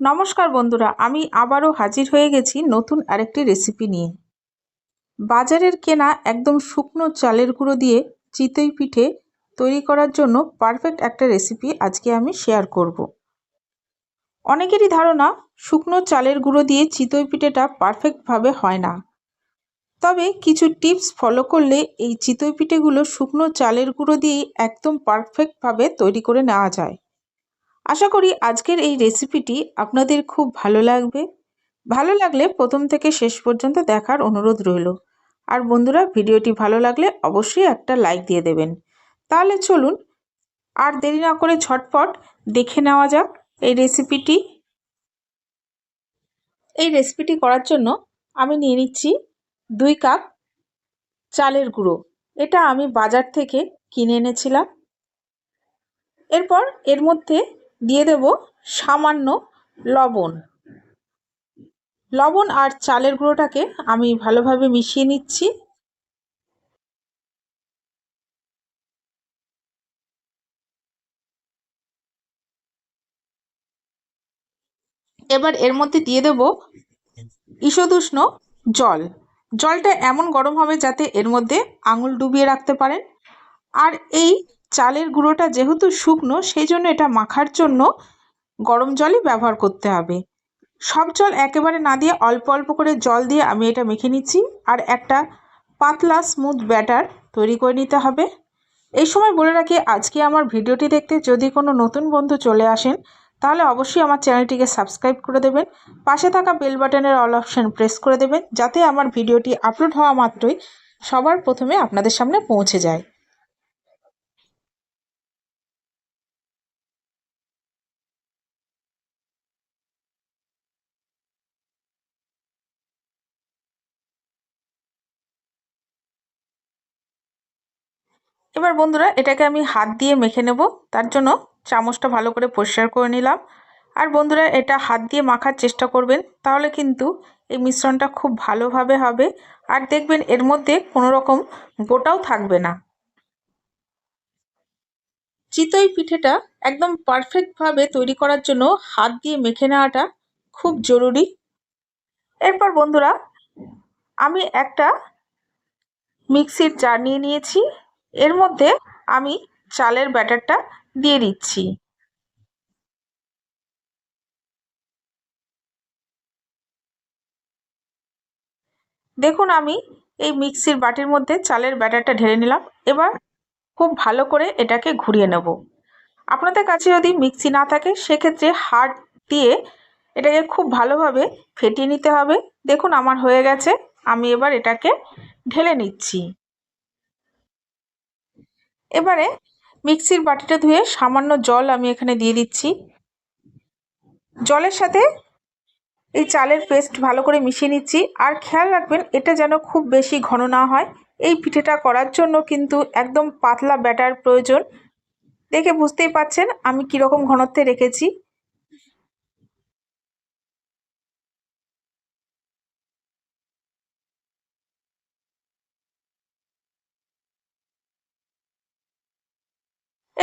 নমস্কার বন্ধুরা, আমি আবারও হাজির হয়ে গেছি নতুন আরেকটি রেসিপি নিয়ে। বাজারের কেনা একদম শুকনো চালের গুঁড়ো দিয়ে চিতই পিঠে তৈরি করার জন্য পারফেক্ট একটা রেসিপি আজকে আমি শেয়ার করব। অনেকেরই ধারণা, শুকনো চালের গুঁড়ো দিয়ে চিতই পিঠেটা পারফেক্টভাবে হয় না। তবে কিছু টিপস ফলো করলে এই চিতই পিঠেগুলো শুকনো চালের গুঁড়ো দিয়েই একদম পারফেক্টভাবে তৈরি করে নেওয়া যায়। আশা করি আজকের এই রেসিপিটি আপনাদের খুব ভালো লাগবে। ভালো লাগলে প্রথম থেকে শেষ পর্যন্ত দেখার অনুরোধ রইল। আর বন্ধুরা, ভিডিওটি ভালো লাগলে অবশ্যই একটা লাইক দিয়ে দেবেন। তাহলে চলুন, আর দেরি না করে ঝটপট দেখে নেওয়া যাক এই রেসিপিটি এই রেসিপিটি করার জন্য আমি নিয়ে নিচ্ছি দুই কাপ চালের গুঁড়ো। এটা আমি বাজার থেকে কিনে এনেছিলাম। এরপর এর মধ্যে দিয়ে দেব সামান্য লবণ। লবণ আর চালের গুঁড়োটাকে আমি ভালোভাবে মিশিয়ে নিচ্ছি। এবার এর মধ্যে দিয়ে দেব ঈষদুষ্ণ জল। জলটা এমন গরম হবে যাতে এর মধ্যে আঙুল ডুবিয়ে রাখতে পারেন। আর এই চালের গুঁড়োটা যেহেতু শুকনো, সেই জন্য এটা মাখার জন্য গরম জলই ব্যবহার করতে হবে। সব জল একেবারে না দিয়ে অল্প অল্প করে জল দিয়ে আমি এটা মেখে নিচ্ছি। আর একটা পাতলা স্মুথ ব্যাটার তৈরি করে নিতে হবে। এই সময় বলে রাখি, আজকে আমার ভিডিওটি দেখতে যদি কোনো নতুন বন্ধু চলে আসেন, তাহলে অবশ্যই আমার চ্যানেলটিকে সাবস্ক্রাইব করে দেবেন। পাশে থাকা বেল বাটনের অল অপশান প্রেস করে দেবেন, যাতে আমার ভিডিওটি আপলোড হওয়া মাত্রই সবার প্রথমে আপনাদের সামনে পৌঁছে যায়। এবার বন্ধুরা, এটাকে আমি হাত দিয়ে মেখে নেব। তার জন্য চামচটা ভালো করে পরিষ্কার করে নিলাম। আর বন্ধুরা, এটা হাত দিয়ে মাখার চেষ্টা করবেন, তাহলে কিন্তু এই মিশ্রণটা খুব ভালোভাবে হবে। আর দেখবেন, এর মধ্যে কোনো রকম গোটাও থাকবে না। চিতই পিঠেটা একদম পারফেক্টভাবে তৈরি করার জন্য হাত দিয়ে মেখে নেওয়াটা খুব জরুরি। এরপর বন্ধুরা, আমি একটা মিক্সির জার নিয়ে নিয়েছি। এর মধ্যে আমি চালের ব্যাটারটা দিয়ে দিচ্ছি। দেখুন, আমি এই মিক্সির বাটির মধ্যে চালের ব্যাটারটা ঢেলে নিলাম। এবার খুব ভালো করে এটাকে ঘুরিয়ে নেব। আপনাদের কাছে যদি মিক্সি না থাকে, সেক্ষেত্রে হাত দিয়ে এটাকে খুব ভালোভাবে ফেটিয়ে নিতে হবে। দেখুন, আমার হয়ে গেছে। আমি এবার এটাকে ঢেলে নিচ্ছি। এবারে মিক্সির বাটিটা ধুয়ে সামান্য জল আমি এখানে দিয়ে দিচ্ছি। জলের সাথে এই চালের পেস্ট ভালো করে মিশিয়ে নিচ্ছি। আর খেয়াল রাখবেন, এটা যেন খুব বেশি ঘন না হয়। এই পিঠেটা করার জন্য কিন্তু একদম পাতলা ব্যাটার প্রয়োজন। দেখে বুঝতেই পাচ্ছেন আমি কীরকম ঘনত্বে রেখেছি।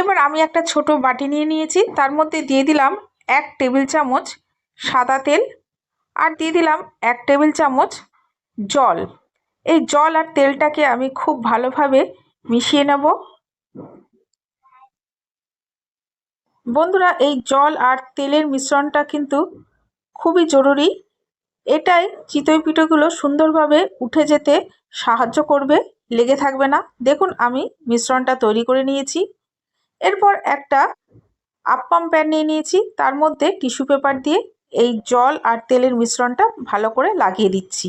এবার আমি একটা ছোট বাটি নিয়ে নিয়েছি। তার মধ্যে দিয়ে দিলাম এক টেবিল চামচ সাদা তেল আর দিয়ে দিলাম এক টেবিল চামচ জল। এই জল আর তেলটাকে আমি খুব ভালোভাবে মিশিয়ে নেব। বন্ধুরা, এই জল আর তেলের মিশ্রণটা কিন্তু খুবই জরুরি। এটাই চিতই পিঠেগুলো সুন্দরভাবে উঠে যেতে সাহায্য করবে, লেগে থাকবে না। দেখুন, আমি মিশ্রণটা তৈরি করে নিয়েছি। এরপর একটা আপ্পাম প্যান নিয়ে নিয়েছি। তার মধ্যে টিস্যু পেপার দিয়ে এই জল আর তেলের মিশ্রণটা ভালো করে লাগিয়ে দিচ্ছি।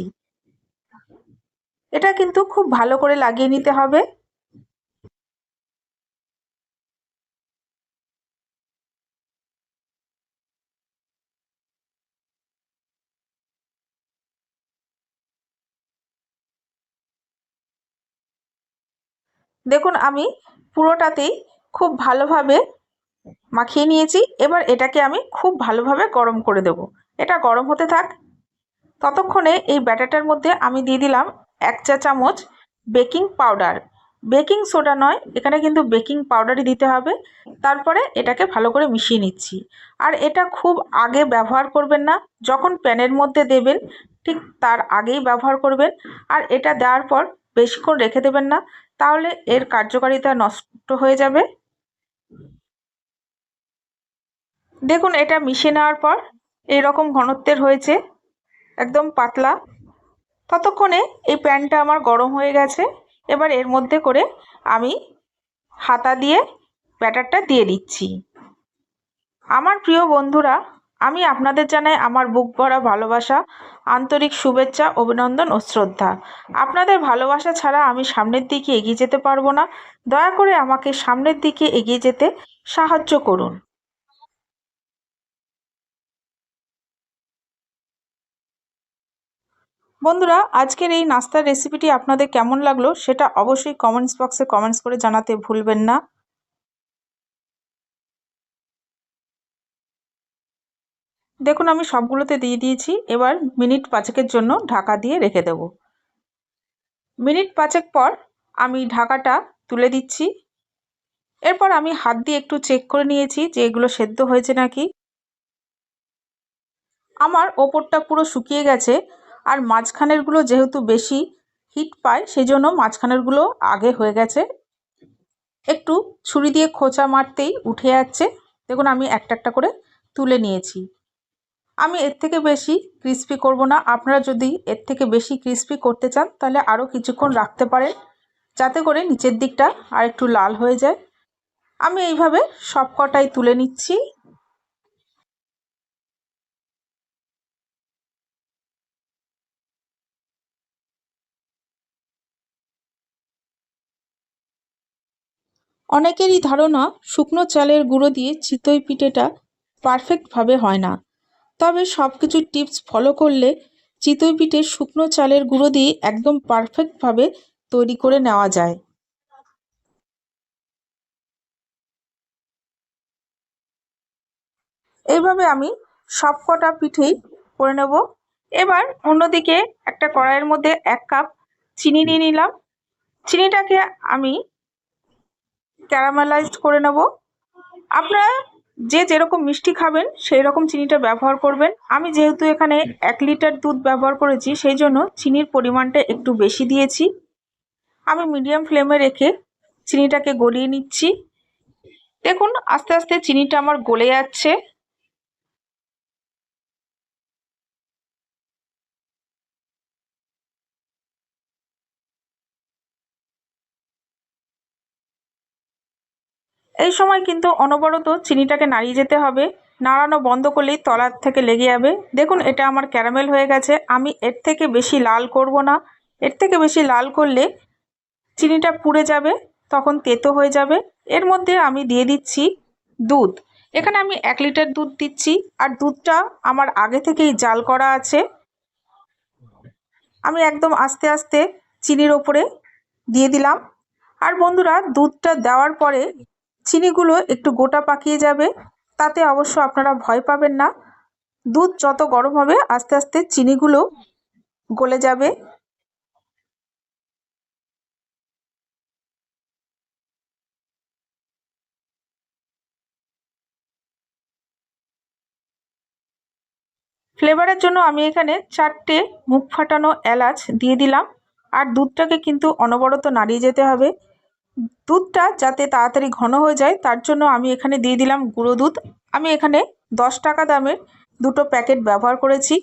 এটা কিন্তু খুব ভালো করে লাগিয়ে নিতে হবে। দেখুন, আমি পুরোটাতেই খুব ভালোভাবে মাখিয়ে নিয়েছি। এবার এটাকে আমি খুব ভালোভাবে গরম করে দেব। এটা গরম হতে থাক। ততক্ষণে এই ব্যাটারটার মধ্যে আমি দিয়ে দিলাম এক চা চামচ বেকিং পাউডার। বেকিং সোডা নয়, এখানে কিন্তু বেকিং পাউডারই দিতে হবে। তারপরে এটাকে ভালো করে মিশিয়ে নিচ্ছি। আর এটা খুব আগে ব্যবহার করবেন না। যখন প্যানের মধ্যে দেবেন, ঠিক তার আগেই ব্যবহার করবেন। আর এটা দেওয়ার পর বেশিক্ষণ রেখে দেবেন না। তাহলে এর কার্যকারিতা নষ্ট হয়ে যাবে। দেখুন, এটা মিশিয়ে নেওয়ার পর এইরকম ঘনত্বের হয়েছে, একদম পাতলা। ততক্ষণে এই প্যানটা আমার গরম হয়ে গেছে। এবার এর মধ্যে করে আমি হাতা দিয়ে ব্যাটারটা দিয়ে দিচ্ছি। আমার প্রিয় বন্ধুরা, আমি আপনাদের জানাই আমার বুক ভরা ভালোবাসা, আন্তরিক শুভেচ্ছা, অভিনন্দন ও শ্রদ্ধা। আপনাদের ভালোবাসা ছাড়া আমি সামনের দিকে এগিয়ে যেতে পারব না। দয়া করে আমাকে সামনের দিকে এগিয়ে যেতে সাহায্য করুন। বন্ধুরা, আজকের এই নাস্তার রেসিপিটি আপনাদের কেমন লাগল সেটা অবশ্যই কমেন্টস বক্সে কমেন্টস করে জানাতে ভুলবেন না। দেখুন, আমি সবগুলোতে দিয়ে দিয়েছি। এবার মিনিট পাঁচেকের জন্য ঢাকা দিয়ে রেখে দেব। মিনিট পাঁচেক পর আমি ঢাকাটা তুলে দিচ্ছি। এরপর আমি হাত দিয়ে একটু চেক করে নিয়েছি যে এগুলো সেদ্ধ হয়েছে নাকি। আমার ওপরটা পুরো শুকিয়ে গেছে। আর মাঝখানেরগুলো যেহেতু বেশি হিট পায় সেই জন্য মাঝখানেরগুলো আগে হয়ে গেছে। একটু ছুরি দিয়ে খোঁচা মারতেই উঠে যাচ্ছে। দেখুন, আমি একটা একটা করে তুলে নিয়েছি। আমি এর থেকে বেশি ক্রিস্পি করব না। আপনারা যদি এর থেকে বেশি ক্রিস্পি করতে চান, তাহলে আরও কিছুক্ষণ রাখতে পারেন, যাতে করে নিচের দিকটা আর একটু লাল হয়ে যায়। আমি এইভাবে সব কটাই তুলে নিচ্ছি। অনেকেরই ধারণা শুকনো চালের গুঁড়ো দিয়ে চিতই পিঠেটা পারফেক্টভাবে হয় না। তবে সব কিছু টিপস ফলো করলে চিতই পিঠে শুকনো চালের গুঁড়ো দিয়ে একদম পারফেক্টভাবে তৈরি করে নেওয়া যায়। এইভাবে আমি সব কটা পিঠেই করে নেব। এবার অন্যদিকে একটা কড়াইয়ের মধ্যে এক কাপ চিনি নিয়ে নিলাম। চিনিটাকে আমি ক্যারামেলাইজড করে নেব। আপনারা যে যেরকম মিষ্টি খাবেন, সেই রকম চিনিটা ব্যবহার করবেন। আমি যেহেতু এখানে এক লিটার দুধ ব্যবহার করেছি, সেই জন্য চিনির পরিমাণটা একটু বেশি দিয়েছি। আমি মিডিয়াম ফ্লেমে রেখে চিনিটাকে গলিয়ে নিচ্ছি। দেখুন, আস্তে আস্তে চিনিটা আমার গলে যাচ্ছে। এই সময় কিন্তু অনবরত চিনিটাকে নাড়িয়ে যেতে হবে। নাড়ানো বন্ধ করলেই তলার থেকে লেগে যাবে। দেখুন, এটা আমার ক্যারামেল হয়ে গেছে। আমি এর থেকে বেশি লাল করব না। এর থেকে বেশি লাল করলে চিনিটা পুড়ে যাবে, তখন তেতো হয়ে যাবে। এর মধ্যে আমি দিয়ে দিচ্ছি দুধ। এখানে আমি এক লিটার দুধ দিচ্ছি। আর দুধটা আমার আগে থেকেই জাল করা আছে। আমি একদম আস্তে আস্তে চিনির ওপরে দিয়ে দিলাম। আর বন্ধুরা, দুধটা দেওয়ার পরে চিনিগুলো একটু গোটা পাকিয়ে যাবে। তাতে অবশ্য আপনারা ভয় পাবেন না। দুধ যত গরম হবে, আস্তে আস্তে চিনিগুলো গলে যাবে। ফ্লেভারের জন্য আমি এখানে চারটে মুখ ফাটানো এলাচ দিয়ে দিলাম। আর দুধটাকে কিন্তু অনবরত নাড়িয়ে যেতে হবে। দুধটা যাতে তাড়াতাড়ি ঘন হয়ে যায়, তার জন্য আমি এখানে দিয়ে দিলাম গুঁড়ো দুধ। আমি এখানে দশ টাকা দামের দুটো প্যাকেট ব্যবহার করেছি।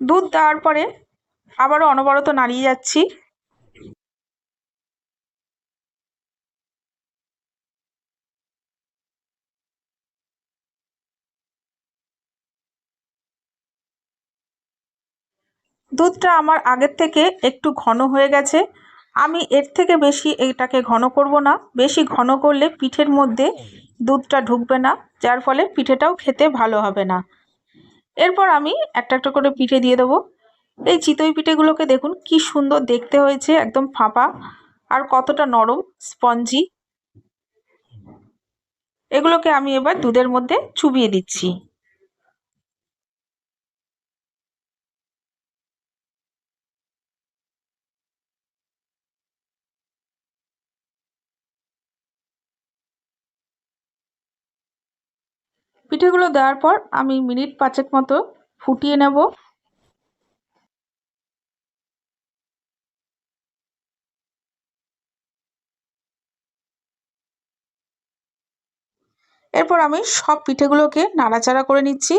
দুধ দেওয়ার পরে আবারও অনবরত নাড়িয়ে যাচ্ছি। দুধটা আমার আগের থেকে একটু ঘন হয়ে গেছে। আমি এর থেকে বেশি এটাকে ঘন করব না। বেশি ঘন করলে পিঠের মধ্যে দুধটা ঢুকবে না, যার ফলে পিঠেটাও খেতে ভালো হবে না। এরপর আমি একটা একটা করে পিঠে দিয়ে দেবো। এই চিতই পিঠেগুলোকে দেখুন, কি সুন্দর দেখতে হয়েছে, একদম ফাঁপা আর কতটা নরম, স্পঞ্জি। এগুলোকে আমি এবার দুধের মধ্যে চুবিয়ে দিচ্ছি। পিঠেগুলো দেওয়ার পর আমি মিনিট পাঁচেক মতো ফুটিয়ে নেব। এরপর আমি সব পিঠেগুলোকে নাড়াচাড়া করে নিচ্ছি।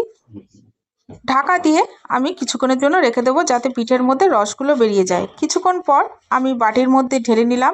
ঢাকা দিয়ে আমি কিছুক্ষণের জন্য রেখে দেবো যাতে পিঠের মধ্যে রসগুলো বেরিয়ে যায়। কিছুক্ষণ পর আমি বাটির মধ্যে ঢেলে নিলাম।